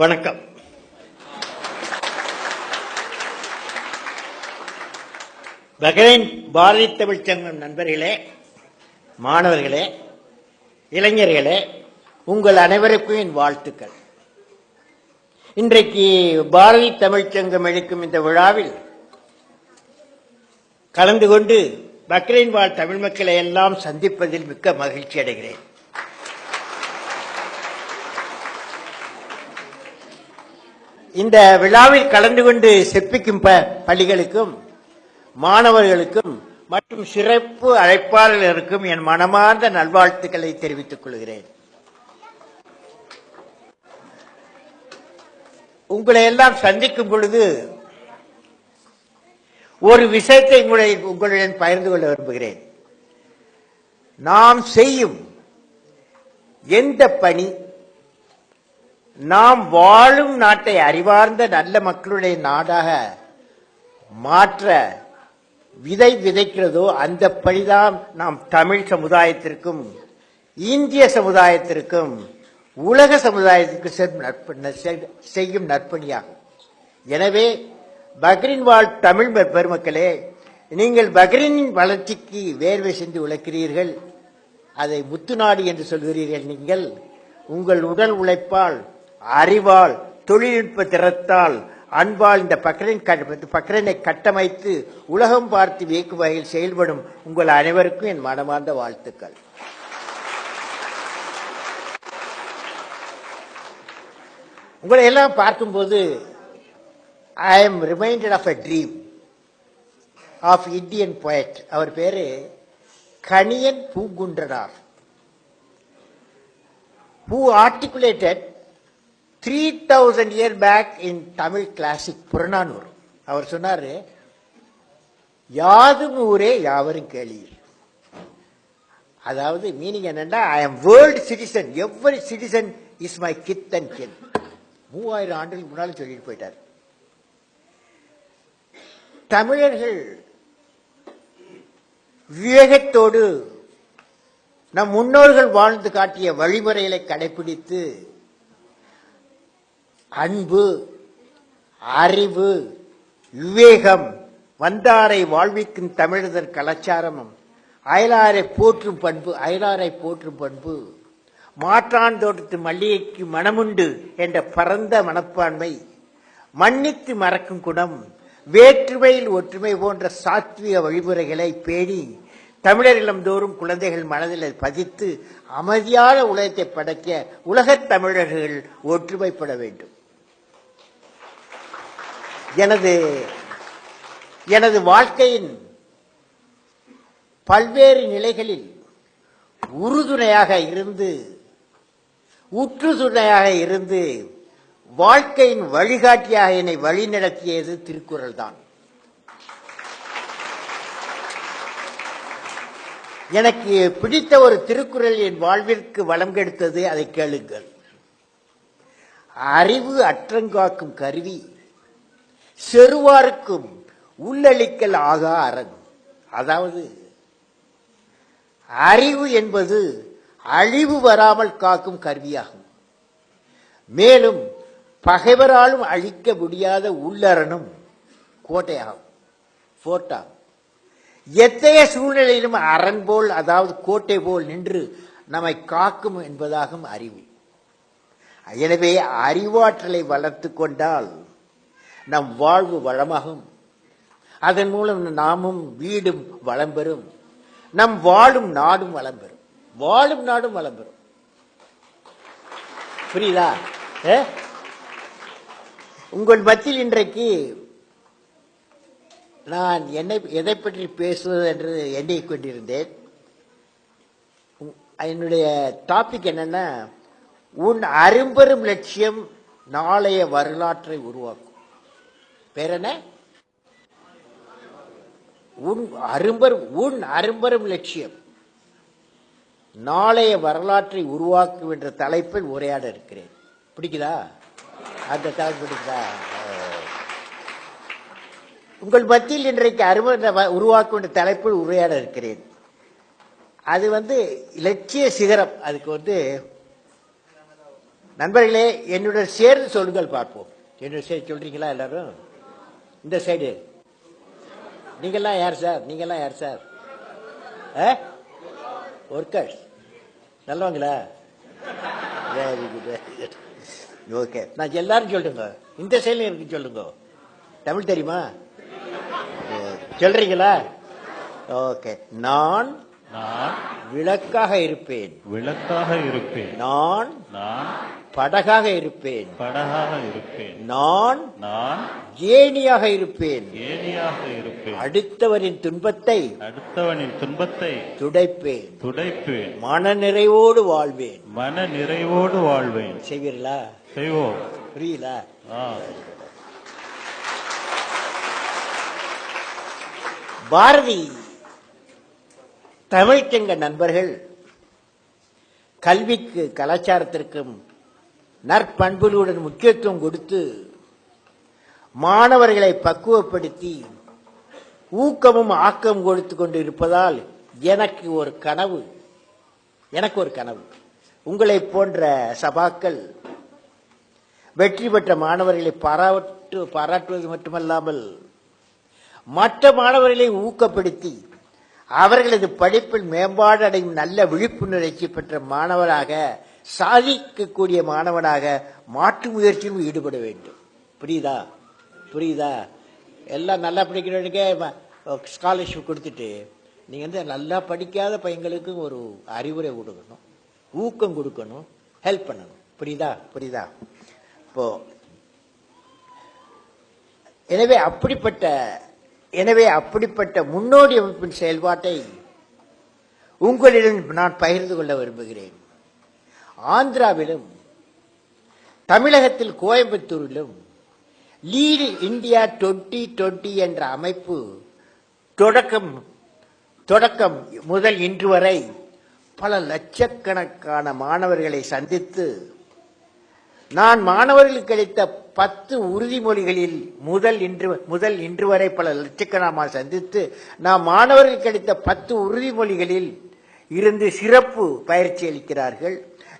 வணக்கம். பஹ்ரைன் பாரதி தமிழ்ச் சங்கம் நண்பர்களே மாணவர்களே இளைஞர்களே உங்கள் அனைவருக்கும் என் வாழ்த்துக்கள். இன்றைக்கு பாரதி தமிழ்ச் சங்கம் அளிக்கும் இந்த விழாவில் கலந்து கொண்டு பக்ரைன் வாழ் தமிழ் மக்களை எல்லாம் சந்திப்பதில் மிக்க மகிழ்ச்சி அடைகிறேன். இந்த விழாவில் கலந்து கொண்டு செப்பிக்கும் ப- பள்ளிகளுக்கும் மாணவர்களுக்கும் மற்றும் சிறப்பு அழைப்பாளர்களுக்கும் என் மனமார்ந்த நல்வாழ்த்துக்களை தெரிவித்துக் கொள்கிறேன். உங்களை எல்லாம் சந்திக்கும் பொழுது ஒரு விஷயத்தை உங்களை உங்களுடன் பகிர்ந்து கொள்ள விரும்புகிறேன். நாம் செய்யும் எந்த பணி நாம் வாழும் நாட்டை அறிவார்ந்த நல்ல மக்களுடைய நாடாக மாற்ற விதை விதைக்கிறதோ அந்த பணிதான் நாம் தமிழ் சமுதாயத்திற்கும் இந்திய சமுதாயத்திற்கும் உலக சமுதாயத்திற்கு செய்யும் நற்பணியாகும். எனவே பக்ரீன் வாழ் தமிழ் பெருமக்களே நீங்கள் பக்ரீனின் வளர்ச்சிக்கு வேர்வை சென்று உழைக்கிறீர்கள். அதை முத்துநாடு என்று சொல்கிறீர்கள் நீங்கள். உங்கள் உடல் உழைப்பால் அறிவால் தொழில்நுட்ப திறத்தால் அன்பால் இந்த பக்ரன் பக்ரனை கட்டமைத்து உலகம் பார்த்து வியக்கும் வகையில் செயல்படும் உங்கள் அனைவருக்கும் என் மனமார்ந்த வாழ்த்துக்கள். உங்களை எல்லாம் பார்க்கும்போது I am reminded of a dream of Indian poet அவர் பேரு Kaniyan Poongundranar. Articulated three thousand year back in Tamil classic Purananuru அவர் சொன்னார் யாதும் ஊரே யாவரும் கேளீர். அதாவது மீனிங் என்னென்னா I am world citizen every citizen is my kith and kin மூவாயிரம் ஆண்டுகள் முன்னாலும் சொல்லிட்டு போயிட்டார். தமிழர்கள் விவேகத்தோடு நம் முன்னோர்கள் வாழ்ந்து காட்டிய வழிமுறைகளை கடைபிடித்து அன்பு அறிவு விவேகம் வந்தாரை வாழ்விக்கும் தமிழர் கலாச்சாரமும் அயலாரை போற்றும் பண்பு அயலாரை போற்றும் பண்பு மாற்றான் தோட்டத்து மல்லிகைக்கு மனமுண்டு என்ற பரந்த மனப்பான்மை மன்னித்து மறக்கும் குணம் வேற்றுமையில் ஒற்றுமை போன்ற சாத்விக வழிமுறைகளை பேணி தமிழரிடம் தோறும் குழந்தைகள் மனதில் பதித்து அமைதியான உலகத்தை படைக்க உலகத் தமிழர்கள் ஒற்றுமைப்பட வேண்டும். எனது எனது வாழ்க்கையின் பல்வேறு நிலைகளில் உறுதுணையாக இருந்து உற்றுதுணையாக இருந்து வாழ்க்கையின் வழிகாட்டியாக என்னை வழிநடத்தியது திருக்குறள் தான். எனக்கு பிடித்த ஒரு திருக்குறள் என் வாழ்விற்கு வளம் கெடுத்தது அதை கேளுங்கள். அறிவு அற்றங்காக்கும் கருவி. செருவார்க்கும் உள்ளளிக்கல் ஆகா அரண் அதாவது அறிவு என்பது அழிவு வராமல் காக்கும் கருவியாகும். மேலும் பகைவராலும் அழிக்க முடியாத உள்ளரணும் கோட்டையாகும் போர்ட்டாகும் எத்தகைய சூழ்நிலையிலும் அரண் போல் அதாவது கோட்டை போல் நின்று நம்மை காக்கும் என்பதாகும் அறிவு. எனவே அறிவாற்றலை வளர்த்து கொண்டால் நம் வாழ்வு வளமாகும். அதன் மூலம் நாமும் வீடும் வளம் பெறும். நம் வாழும் நாடும் வளம் பெறும். வாழும் நாடும் வளம் பெறும். புரியுதா? ஏ? உங்கள் மத்தியில் இன்றைக்கு நான் என்னை எதை பற்றி பேசுவது என்று எண்ணிக் கொண்டிருந்தேன். என்னுடைய டாபிக் என்னன்னா உன் அரும்பெரும் லட்சியம் நாளைய வரலாற்றை உருவாக்கும். பேர் என்ன? உன் அரும்பரும் உன் அரும்பரும் லட்சியம். நாளைய வரலாற்றை உருவாக்கும் என்ற தலைப்பில் உரையாட இருக்கிறேன். பிடிக்குதா? அந்த தலைப்பு பிடிக்குதா? உங்கள் மத்தியில் இன்றைக்கு அருமை உருவாக்கும் என்ற தலைப்பில் உரையாட இருக்கிறேன். அது வந்து இலட்சிய சிகரம். அதுக்கு வந்து நண்பர்களே என்னுடன் சேர்ந்து சொல்லுங்கள் பார்ப்போம். என்னுடைய சேர்ந்து சொல்றீங்களா எல்லாரும்? இந்த சைடு நீங்கெல்லாம் யார் சார் நீங்கெல்லாம் யார் சார் ஒர்க்கர்ஸ் நல்லவங்களா? Very good very good okay நான் எல்லாரும் சொல்லுங்க. இந்த சைடில் இருக்கு சொல்லுங்க. தமிழ் தெரியுமா? சொல்றீங்களா? ஓகே நான் நான் விளக்காக இருப்பேன். விளக்காக இருப்பேன். நான் நான் படகாக இருப்பேன். படகாக இருப்பேன். நான் நான் ஏணியாக இருப்பேன். ஏணியாக இருப்பேன். அடுத்தவரின் துன்பத்தை அடுத்தவனின் துன்பத்தை துடைப்பேன். துடைப்பேன். மனநிறைவோடு வாழ்வேன். மன நிறைவோடு வாழ்வேன். செய்வீர்களா? செய்வோம். புரியல. ஆ. பாரதி தமிழ்ச்சங்க நண்பர்கள் கல்விக்கு கலாச்சாரத்திற்கும் நற்பண்புகளுடன் முக்கியத்துவம் கொடுத்து மாணவர்களை பக்குவப்படுத்தி ஊக்கமும் ஆக்கம் கொடுத்து கொண்டு இருப்பதால் எனக்கு ஒரு கனவு. எனக்கு ஒரு கனவு. உங்களை போன்ற சபாக்கள் வெற்றி பெற்ற மாணவர்களை பாராட்டு பாராட்டுவது மட்டுமல்லாமல் மற்ற மாணவர்களை ஊக்கப்படுத்தி அவர்களது படிப்பில் மேம்பாடு அடையும் நல்ல விழிப்புணர்ச்சி பெற்ற மாணவராக சாதிக்கக்கூடிய மாணவனாக மாற்று முயற்சியிலும் ஈடுபட வேண்டும். புரியுதா? புரியுதா? எல்லாம் நல்லா படிக்கிறவனுக்கே ஸ்காலர்ஷிப் கொடுத்துட்டு நீங்கள் வந்து நல்லா படிக்காத பையங்களுக்கு ஒரு அறிவுரை கொடுக்கணும். ஊக்கம் கொடுக்கணும். ஹெல்ப் பண்ணணும். புரியுதா? புரியுதா? இப்போ எனவே அப்படிப்பட்ட எனவே அப்படிப்பட்ட முன்னோடி அமைப்பின் செயல்பாட்டை உங்களிடம் நான் பகிர்ந்து கொள்ள விரும்புகிறேன். ஆந்திராவிலும் தமிழகத்தில் கோயம்புத்தூரிலும் லீடு இந்தியா டுவெண்ட்டி டுவெண்ட்டி என்ற அமைப்பு தொடக்கம் தொடக்கம் முதல் இன்று வரை பல லட்சக்கணக்கான மாணவர்களை சந்தித்து நான் மாணவர்களுக்கு அளித்த பத்து உறுதிமொழிகளில் முதல் இன்று முதல் இன்று வரை பல லட்சக்கணமாக சந்தித்து நான் மாணவர்களுக்கு அளித்த பத்து உறுதிமொழிகளில் இருந்து சிறப்பு பயிற்சி அளிக்கிறார்கள்.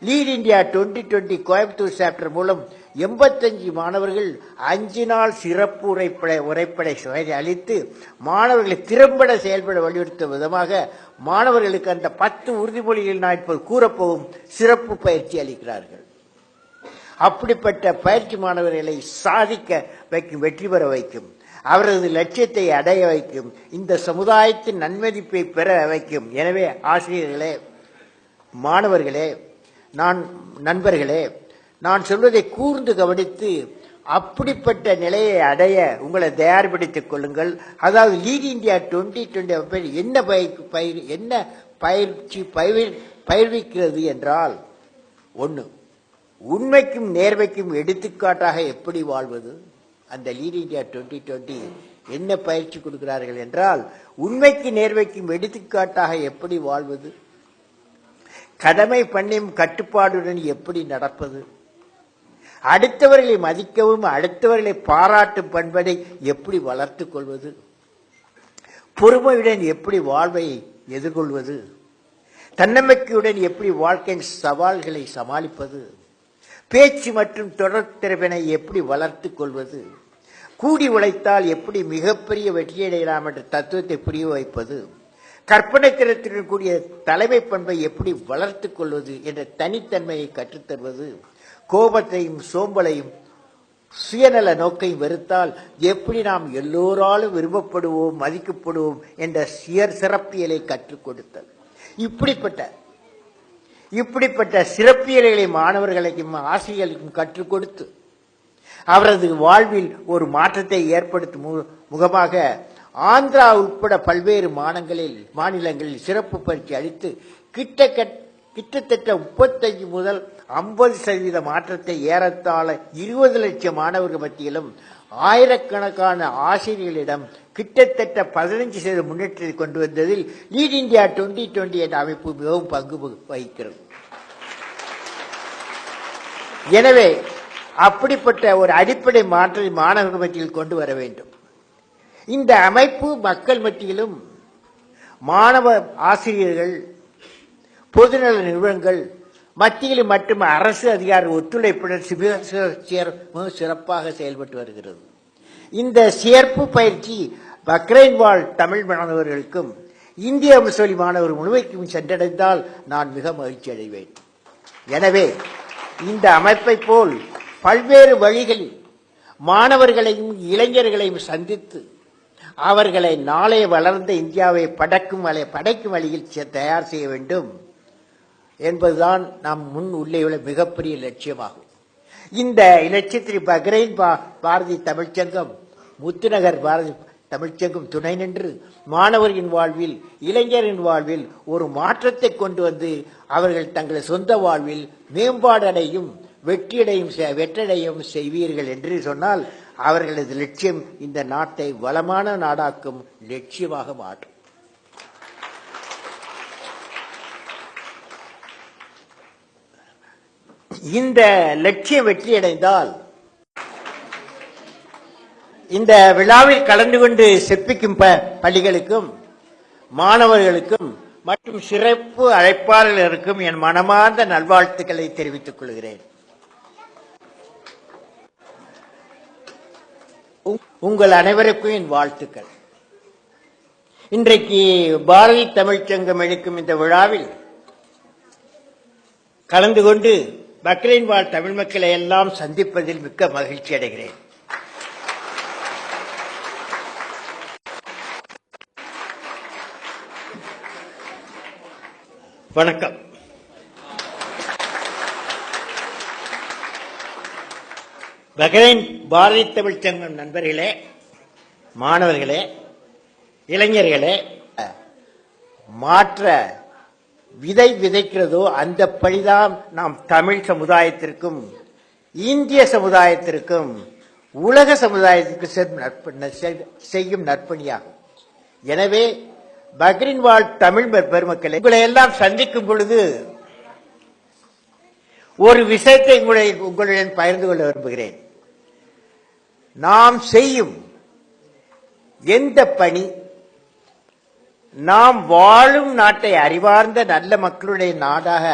Lead India twenty twenty Coimbatore chapter மூலம் எண்பத்தஞ்சு மாணவர்கள் அஞ்சு நாள் சிறப்பு உரைப்படை உரைப்படை சுவை அளித்து மாணவர்களை திறம்பட செயல்பட வலியுறுத்தும் விதமாக மாணவர்களுக்கு அந்த பத்து உறுதிமொழிகள் நான் இப்போது கூறப்போகும் சிறப்பு பயிற்சி அளிக்கிறார்கள். அப்படிப்பட்ட பயிற்சி மாணவர்களை சாதிக்க வைக்கும் வெற்றி பெற வைக்கும் அவரது லட்சியத்தை அடைய வைக்கும் இந்த சமுதாயத்தின் நன்மதிப்பை பெற வைக்கும். எனவே ஆசிரியர்களே மாணவர்களே நான் நண்பர்களே நான் சொல்வதை கூர்ந்து கவனித்து அப்படிப்பட்ட நிலையை அடைய உங்களை தயார்படுத்திக் கொள்ளுங்கள். அதாவது லீட் இந்தியா டுவெண்ட்டி டுவெண்ட்டி என்ன பயிர் பயிர் என்ன பயிற்சி பயிர் பயிர்விக்கிறது என்றால் ஒன்று உண்மைக்கும் நேர்மைக்கும் எடுத்துக்காட்டாக எப்படி வாழ்வது? அந்த லீட் இந்தியா டுவெண்ட்டி டுவெண்ட்டி என்ன பயிற்சி கொடுக்கிறார்கள் என்றால் உண்மைக்கு நேர்மைக்கும் எடுத்துக்காட்டாக எப்படி வாழ்வது? கடமை பண்ணியும் கட்டுப்பாடுடன் எப்படி நடப்பது? அடுத்தவர்களை மதிக்கவும் அடுத்தவர்களை பாராட்டும் பண்பதை எப்படி வளர்த்துக் கொள்வது? பொறுமையுடன் எப்படி வாழ்வை எதிர்கொள்வது? தன்னம்பிக்கையுடன் எப்படி வாழ்க்கையின் சவால்களை சமாளிப்பது? பேச்சு மற்றும் தொடர் எப்படி வளர்த்துக் கொள்வது? கூடி உழைத்தால் எப்படி மிகப்பெரிய வெற்றியடையலாம் என்ற தத்துவத்தை புரிய வைப்பது? கற்பனை திறத்துடன் தலைமை பண்பை எப்படி வளர்த்துக் கொள்வது என்ற தனித்தன்மையை கற்றுத்தருவது கோபத்தையும் சோம்பலையும் சுயநல நோக்கை வெறுத்தால் எப்படி நாம் எல்லோராலும் விரும்பப்படுவோம் மதிக்கப்படுவோம் என்ற சியர் சிறப்பியலை கற்றுக் கொடுத்தல். இப்படிப்பட்ட இப்படிப்பட்ட சிறப்பியல்களை மாணவர்களுக்கும் ஆசிரியர்களுக்கும் கற்றுக் கொடுத்து அவரது வாழ்வில் ஒரு மாற்றத்தை ஏற்படுத்தும் மு- முகமாக ஆந்திரா உட்பட பல்வேறு மாநிலங்களில் மாநிலங்களில் சிறப்பு பயிற்சி அளித்து கிட்டத்தட்ட கிட்டத்தட்ட முப்பத்தஞ்சு முதல் ஐம்பது சதவீத மாற்றத்தை ஏறத்தாழ இருபது லட்சம் மாணவர்கள் மத்தியிலும் ஆயிரக்கணக்கான ஆசிரியர்களிடம் கிட்டத்தட்ட பதினஞ்சு சதவீத முன்னேற்றத்தை கொண்டு வந்ததில் லீட் இந்தியா டுவெண்ட்டி டுவெண்டி என்ற அமைப்பு மிகவும் பங்கு வகிக்கிறது. எனவே அப்படிப்பட்ட ஒரு அடிப்படை மாற்றத்தை மாணவர்கள் மத்தியில் கொண்டு வர வேண்டும். இந்த அமைப்பு மக்கள் மத்தியிலும் மாணவ ஆசிரியர்கள் பொதுநல நிறுவனங்கள் மத்தியில் மட்டும் அரசு அதிகார ஒத்துழைப்புடன் மிக சிறப்பாக செயல்பட்டு வருகிறது. இந்த சேர்ப்பு பயிற்சி பக்ரைன் வாழ் தமிழ் மாணவர்களுக்கும் இந்திய முஸ்லிம் மாணவர் முழுமைக்கும் சென்றடைந்தால் நான் மிக மகிழ்ச்சி அடைவேன். எனவே இந்த அமைப்பை போல் பல்வேறு வழிகளில் மாணவர்களையும் இளைஞர்களையும் சந்தித்து அவர்களை நாளை வளர்ந்த இந்தியாவை படைக்கும் வலை படைக்கும் வழியில் தயார் செய்ய வேண்டும் என்பதுதான் நம் முன் உள்ளே மிகப்பெரிய லட்சியமாகும். இந்த இலட்சியத்தில் பக்ரைன் பா பாரதி தமிழ்ச்சங்கம் முத்துநகர் பாரதி தமிழ்ச்சங்கம் துணை நின்று மாணவரின் வாழ்வில் இளைஞரின் வாழ்வில் ஒரு மாற்றத்தை கொண்டு வந்து அவர்கள் தங்கள் சொந்த வாழ்வில் மேம்பாடடையும் வெற்றியடையும் செ- வெற்றடையும் செய்வீர்கள் என்று சொன்னால் அவர்களது லட்சியம் இந்த நாட்டை வளமான நாடாக்கும் லட்சியமாக மாற்றும் இந்த லட்சியம் வெற்றியடைந்தால் இந்த விழாவில் கலந்து கொண்டு சிற்பிக்கும் ப- பள்ளிகளுக்கும் மாணவர்களுக்கும் மற்றும் சிறப்பு அழைப்பாளர்களுக்கும் என் மனமார்ந்த நல்வாழ்த்துக்களை தெரிவித்துக் கொள்கிறேன். உங்கள் அனைவருக்கும் என் வாழ்த்துக்கள். இன்றைக்கு பாரதி தமிழ்ச்சங்கம் எடுக்கும் இந்த விழாவில் கலந்து கொண்டு மக்களின் வாழ் தமிழ் மக்களை எல்லாம் சந்திப்பதில் மிக்க மகிழ்ச்சி அடைகிறேன். வணக்கம். பஹ்ரைன் பாரதி தமிழ் சங்கம் நண்பர்களே மாணவர்களே இளைஞர்களே மாற்ற விதை விதைக்கிறதோ அந்த பழிதான் நாம் தமிழ் சமுதாயத்திற்கும் இந்திய சமுதாயத்திற்கும் உலக சமுதாயத்திற்கு செய்யும் நற்பணியாகும். எனவே பக்ரின் வாழ் தமிழ் பெருமக்களை உங்களை எல்லாம் சந்திக்கும் பொழுது ஒரு விஷயத்தை உங்களை உங்களுடன் பகிர்ந்து கொள்ள விரும்புகிறேன். நாம் செய்யும் எந்த பணி நாம் வாழும் நாட்டை அறிவார்ந்த நல்ல மக்களுடைய நாடாக